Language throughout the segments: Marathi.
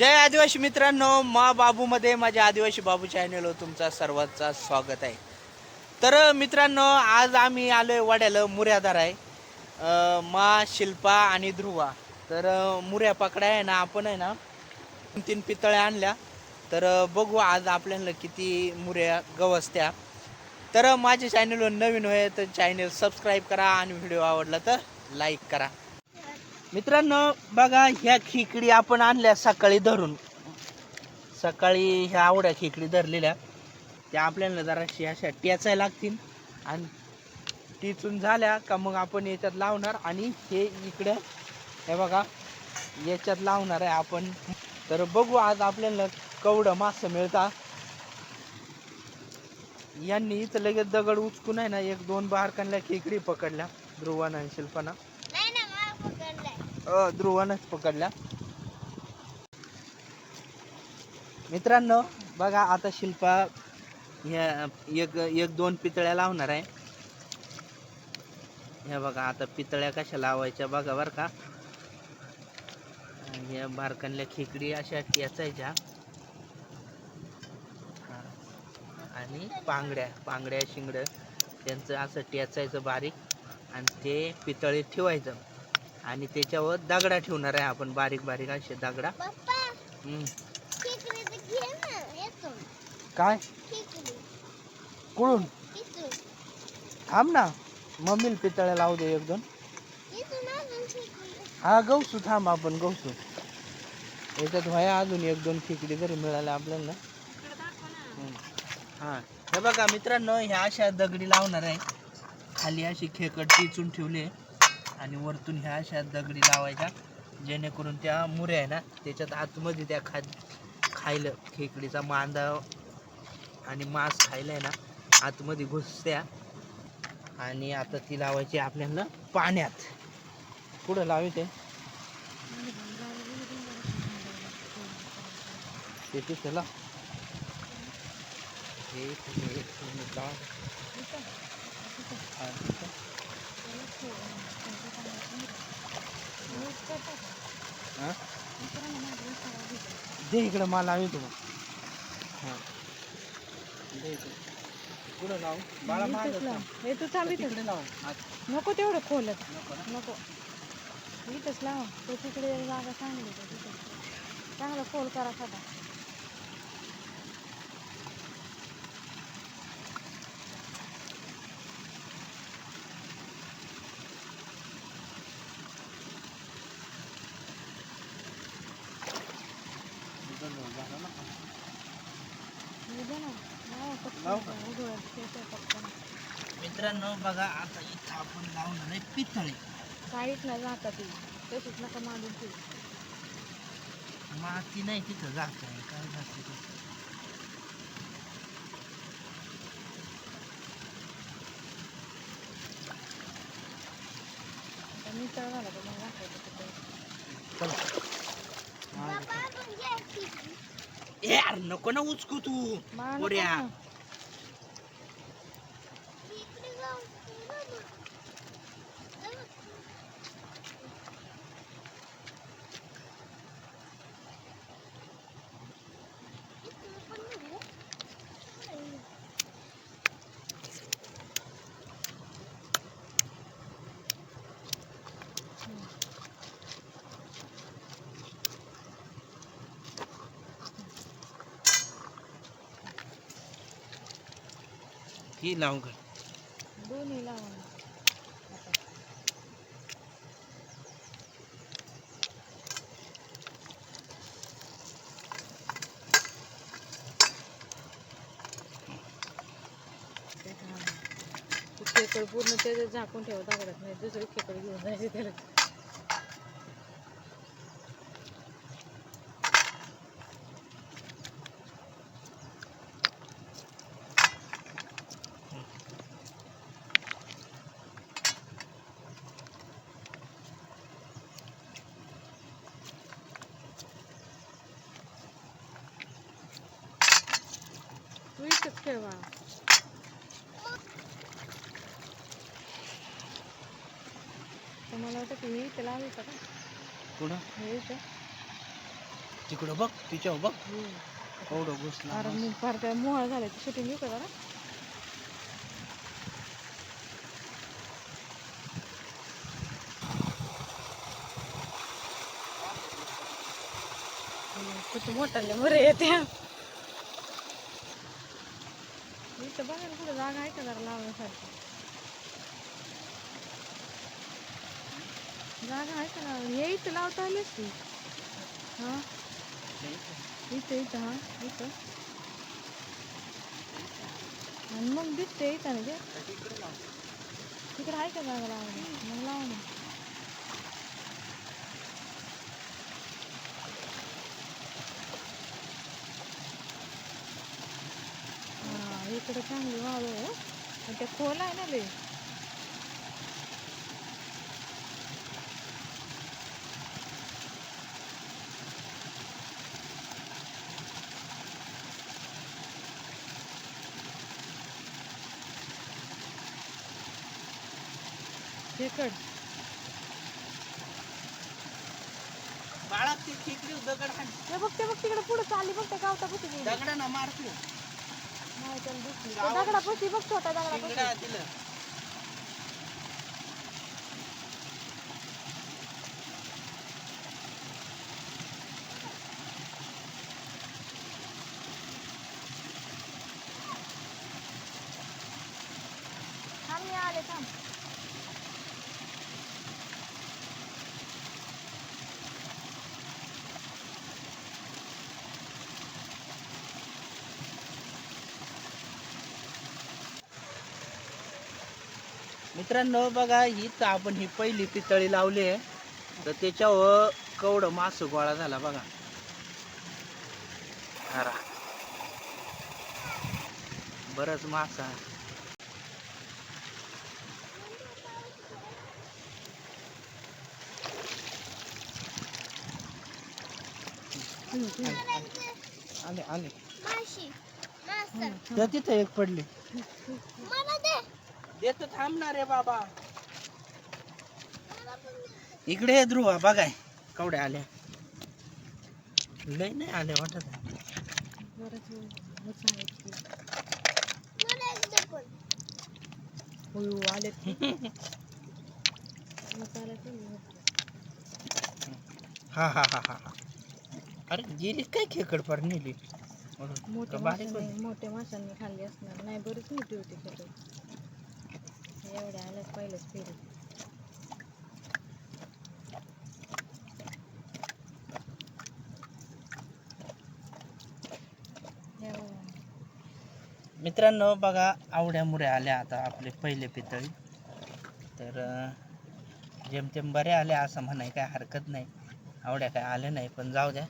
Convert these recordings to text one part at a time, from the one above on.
जय आदिवासी मित्रांनो मा बाबूमध्ये माझ्या आदिवासी बाबू चॅनलवर तुमचा सर्वांचा स्वागत आहे. तर मित्रांनो आज आम्ही आलो आहे वड्याला मुऱ्यादार आहे. मा शिल्पा आणि ध्रुवा. तर मुऱ्या पकडाय आहे ना आपण आहे ना तीन तीन पितळ्या आणल्या. तर बघू आज आपल्याला किती मुऱ्या गवसत्या. तर माझ्या चॅनलवर नवीन होय तर चॅनल सबस्क्राईब करा आणि व्हिडिओ आवडला तर लाईक करा. मित्रांनो बघा ह्या खेकडी आपण आणल्या सकाळी धरून. सकाळी ह्या आवड्या खेकडी धरलेल्या. त्या आपल्याला जराशी अशा टेचायला लागतील. आणि टिचून झाल्या का मग आपण याच्यात लावणार आणि हे इकडं हे बघा याच्यात लावणार आहे आपण. तर बघू आज आपल्याला कवडं मासं मिळता. यांनी इथं लगेच दगड उचकून आहे ना एक दोन बारकांना खेकडी पकडल्या ध्रुवान आणि शिल्पाना नाही ना मला पकडलाय अ, ध्रुवानच पकडला. मित्रांनो बघा आता शिल्पा ह्या एक एक दोन पितळ्या लावणार आहे. ह्या बघा आता पितळ्या कशा लावायच्या बघा बरं का. ह्या बारकांल्या खेकडी अशा टेचायच्या आणि पांगड्या पांगड्या शिंगड्या त्यांचं असं टेचायचं बारीक. आणि ते पितळी ठेवायचं. आणि त्याच्यावर दगडा ठेवणार आहे आपण बारीक बारीक असे दगडा. हम्म. काय? कुळून? थांब ना. मम्मीला पितळ्या लावू दे एक दोन. हा गवसू थांब आपण गवसू याच्यात व्हाया अजून एक दोन खेकडी जरी मिळाल्या आपल्याला. हम्म. हा. हे बघा मित्रांनो ह्या अशा दगडी लावणार आहे. खाली अशी खेकड टिचून ठेवली आणि वरतून ह्या अशा दगडी लावायच्या जेणेकरून त्या मुऱ्या आहे ना त्याच्यात आतमध्ये त्या खा खायलं खेकडीचा मांदा आणि मांस खायला आहे ना आतमध्ये घुसत्या. आणि आता ती लावायची आपल्याला पाण्यात. पुढं लावी ते ते तिथे लाव. हे एक मिनिट हा? दे इकडं मला लावी तुला हा दे इकडं. पुढं लाव बाळा मागं थांब. हे तू थांब इथं. तिकडे लाव आत. नको तेवढं खोलत नको ना? नको इथंच लावा तो तिकडे जागा चांगली आहे तिथं चांगला खोल करा साधा इकडं लाव, झालं ना? हे दे ना लावा पटकन. लावू का? उघड, ठेवतो पटकन. मित्रांनो बघा आता इथं आपण लावणार आहे पितळे. साईडला जाता ती. तशीच नका मांडून ती माती नाही तिथं जात आहे काय जाते तिथं. झाला तर मग तिथं. ए यार नको ना उचकू तू. मांड पोऱ्या. का? ही लावू का दोन्ही लावून. खेकड पूर्ण त्याच्यात झाकून ठेवा दगडात नाही दुसरी खेकड घेऊन जायचं त्याला. इथंच ठेवा तर मला वाटतं की मी इथं लावायचं का पुढं हे इथं तिकडं बघ तिच्या बघ एवढं घुसला अरे मी फार काय मोहळ झालं शूटिंग येऊ का जरा किती मोठाले मरे येते इथं बघायला कुठं जागा आहे का जरा लावण्यासारखी जागा आहे का हे इथं लावता आलीस ती हा? इथं इथं हा इथं. आणि मग दिसते इथं ना ते. तिकडे आहे का जागा लावायला? मग लावा ना हा इकडे चांगली वाळू आहे. पण ते खोल आहे ना लय खेकड बाळा ती खेकडी दगड हाण. हे बघ ते बघ तिकडे पुढे चालली बघ त्या गावतापाशी गेली. दगडानं मारतो नाही त्याला दिसली. गावात- त्या दगडापाशी बघ छोट्या दगडापाशी शिंगडा तिला थांब मी आले थांब मित्रांनो बघा हीच आपण ही पहिली पितळी लावली आहे. तर त्याच्यावर कवड मास गोळा झाला बघा. अरा बरंच मासा आले आले तिथं एक पडली. मला दे देतो थांबणार रे बाबा मला पण दे. इकडे ये ध्रुवा बघाय कवड्या आल्या लय नाही आल्या वाटत आहे. बरंच होत आहे की. मला एक दे पण होय, हो, आलेत की. होत आलं की नाही? हा हा हा हा हा. अरे गेली काय खेकड पर नेली मोठ्या का बारीक माशांनी होती? मोठ्या माशांनी खाल्ली असणार नाही बरीच मोठी होती खेकडे एवढ्या आल्याच पहिलेच फेरी. मित्रांनो बघा आवड्या मुऱ्या आल्या आता आपले पहिले पितळी. तर जेमतेम बऱ्या आल्या असं म्हणाय काय हरकत नाही. आवड्या काय आल्या नाही पण जाऊ द्या.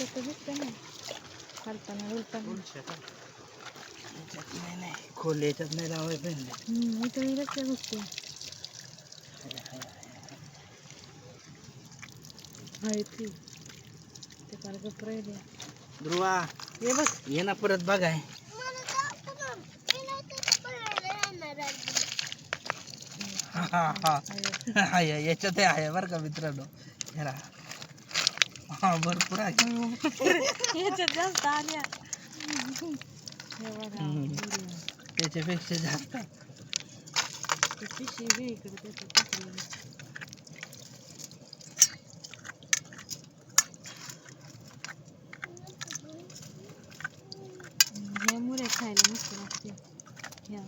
ते याच्यात तर दिसतंय ना खालताना उलताना याच्यात नाही नाही खोल याच्यात नाही लावाय पहिले हम्म, इथं येईलच त्या गोष्टी आहे ती ते काल गप्प राहिले ध्रुवा हे बघ ये ना परत बघाय मला दाखव ना. मी नाही तर पळायला येणार आहे. हा हा हा आहे. हा, या- याच्यात हे आहे बरं का मित्रांनो जरा हा भरपूर आहे याच्यात जास्त आल्या हे बघा हम्म. एवढी. त्याच्यापेक्षा जास्त ती पिशवी बी इकडे त्याच्यात टाकलेली. हम्म, ह्या मुऱ्या खायला मस्त लागते ह्या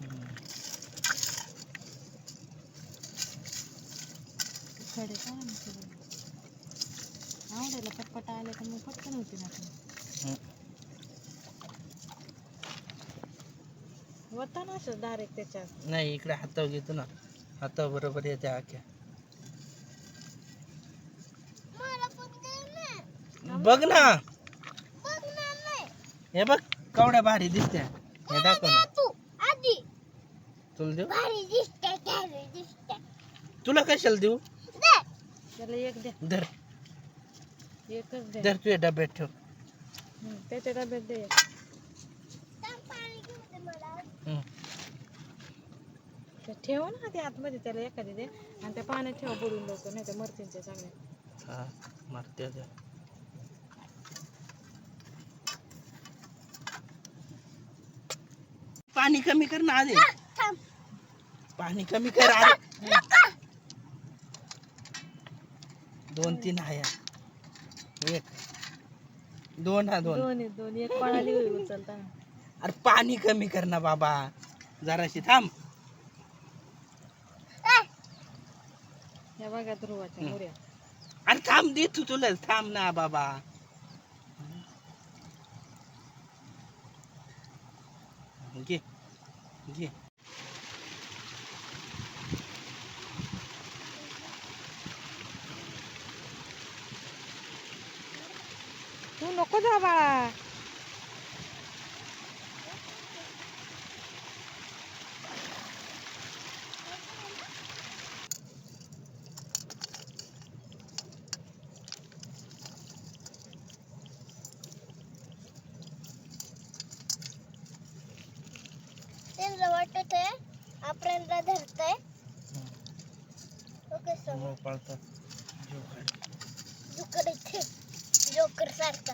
खडे का ना सगळे आवडायला पटपट आले तर मग पटकन होती ना. होता ना असं डायरेक्ट त्याच्यात. नाही इकडे हातावर घेतो ना. हाता बरोबर येते आख्या. मला ना. बघ ना. बघणार नाही हे बघ कवड्या भारी दिसत्या. हे दाखव ना. तू आधी. तुला देऊ? भारी दिसते भारी दिसते तुला कशाला देऊ? त्याला एक द्या धर. एकच द्या धर तुझ्या डब्यात ठेव त्याच्या डब्यात दे एक. थांब, पाणी घेऊ दे। मला हं. ठेव ना ते आतमध्ये त्याला एखादी दे. आणि त्या पाण्यात ठेव बुडून लवकर नाही तर मरतील ते सगळे हा मारते ते. पाणी कमी कर ना आधी. थांब पाणी कमी कर आधी. दोन तीन आहे एक. दोन हा दोन. दोन दोन. एक पळाली होईल उचलताना. अरे पाणी कमी कर ना बाबा. जराशी थांब. या बघा ध्रुवाच्या. मुऱ्या. अरे थांब दे तू तुला. थांब ना बाबा. घे घे. तू नको जा बाळा त्यांना वाटत आहे आपल्याला धरतय ओके सर हो, पळतात. जीव काढ. जोकर इथे जोकर सारखा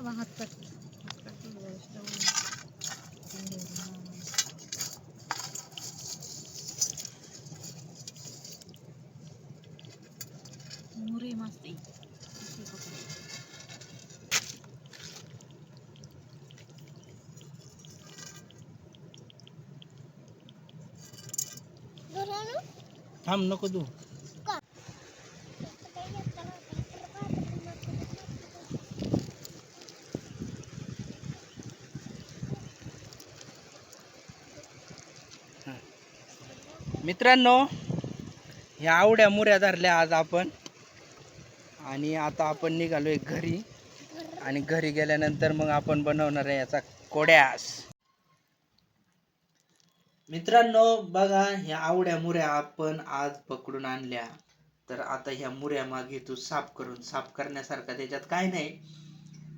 थांब ना बा हात काढ हात काढ थोडं व्यवस्थित. मुरी मस्त थांब नको तू मित्रांनो ह्या आवड्या मुऱ्या धरल्या आज आपण. आणि आता आपण निघालोय घरी. आणि घरी गेल्यानंतर मग आपण बनवणार आहे याचा कोड्यास. मित्रांनो बघा ह्या आवड्या मुऱ्या आपण आज पकडून आणल्या. तर आता ह्या मुऱ्या मागे तू साफ करून साफ करण्यासारखा त्याच्यात काय नाही.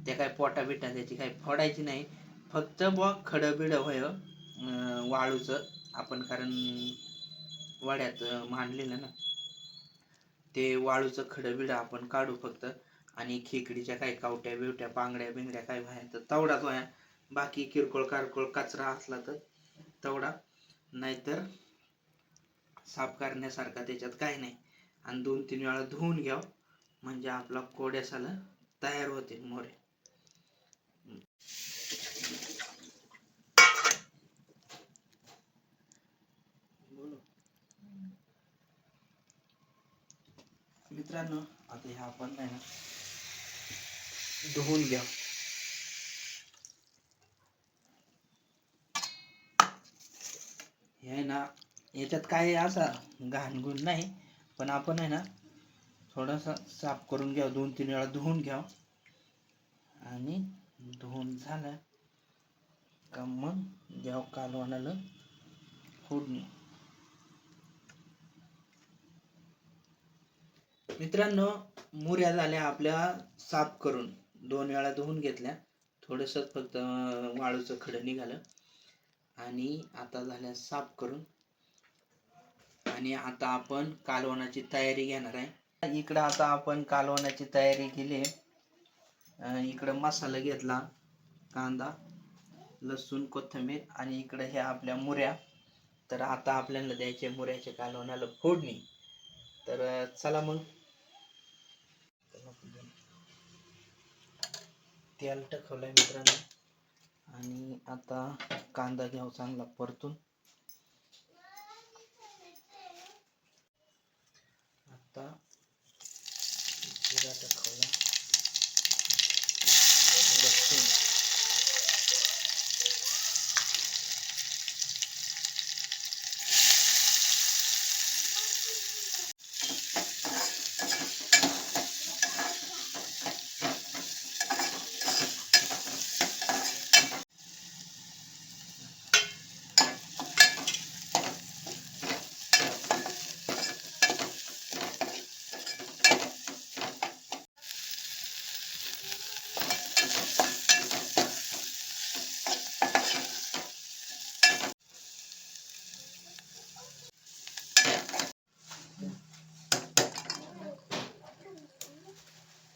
त्या काय पोटा बिटा त्याची काही फोडायची नाही. फक्त बुवा खडं बिडं होय वाळूचं. आपण कारण वाड्यात मांडलेलं ना ते वाळूचं खडं बिडं आपण काढू फक्त आणि खेकडीच्या काही कावट्या बिवट्या पांगड्या बिंगड्या काय व्हाय तर तवडाच व्हाय बाकी किरकोळ कारकोळ कचरा असला तर तेवढा नाहीतर साफ करण्यासारखा त्याच्यात काही नाही. आणि दोन तीन वेळा धुवून घ्यावं. म्हणजे आपला कोड्यासाला तयार होते मोरे. मित्रांनो आता ह्या आपण नाही ना धुवून घ्या. हे आहे ना याच्यात काय असा घाणगुण नाही पण आपण आहे ना थोडासा साफ करून घ्या दोन तीन वेळा धुवून घ्या. आणि धुवून झालं का मग द्याव कालवानाला फोडणी. मित्रांनो मुऱ्या झाल्या आपल्या साफ करून. दोन वेळा धुवून घेतल्या. थोडस फक्त वाळूचं खडं निघालं. आणि आता झाल्या साफ करून. आणि आता आपण कालवणाची तयारी घेणार आहे. इकडं आता आपण कालवणाची तयारी केली इकडं मसाला घेतला कांदा लसूण कोथिंबीर आणि इकडं ह्या आपल्या मुऱ्या. तर आता आपल्याला द्यायचे मुऱ्याच्या कालवणाला फोडणी. तर चला मग. तेल टाकवलंय मित्रांनो. आणि आता कांदा घ्यावा चांगला परतून. आता जिरा टाकवला लसूण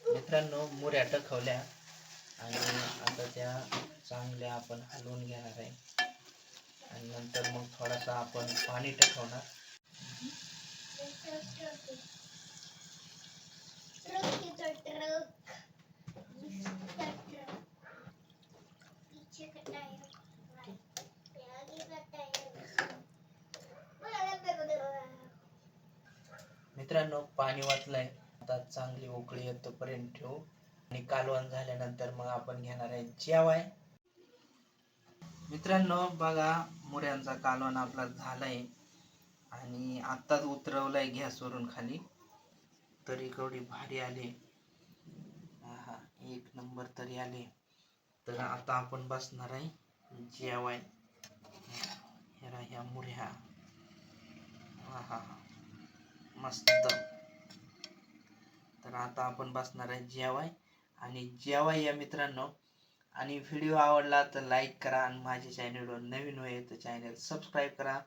मित्रांनो मुऱ्या टखवल्या आणि आता त्या चांगल्या आपण हलवून घेणार आहे. आणि नंतर मग थोडासा आपण पाणी टकवणार मित्रांनो पाणी वाचलंय. आता चांगली उकळी येतोपर्यंत ठेवू. आणि कालवण झाल्यानंतर मग आपण घेणार आहे जेवाय. मित्रांनो बघा मुऱ्यांचा कालवण आपला झालाय. आणि आत्ताच उतरवलाय गॅसवरून खाली. तरी केवढी भारी आले. आहा एक नंबर तरी आले. तर आता आपण बसणार आहे जेवाय. ह्या ह्या मुऱ्या. आहा मस्त. तर आता आपण बसणार आहे जेवाय. आणि जेव्हा या मित्रांनो आणि व्हिडिओ आवडला तर लाईक करा आणि माझ्या चॅनलवर नवीन होईल तर चॅनल सबस्क्राईब करा.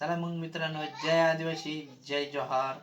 चला मग मित्रांनो जय आदिवासी जय जोहार.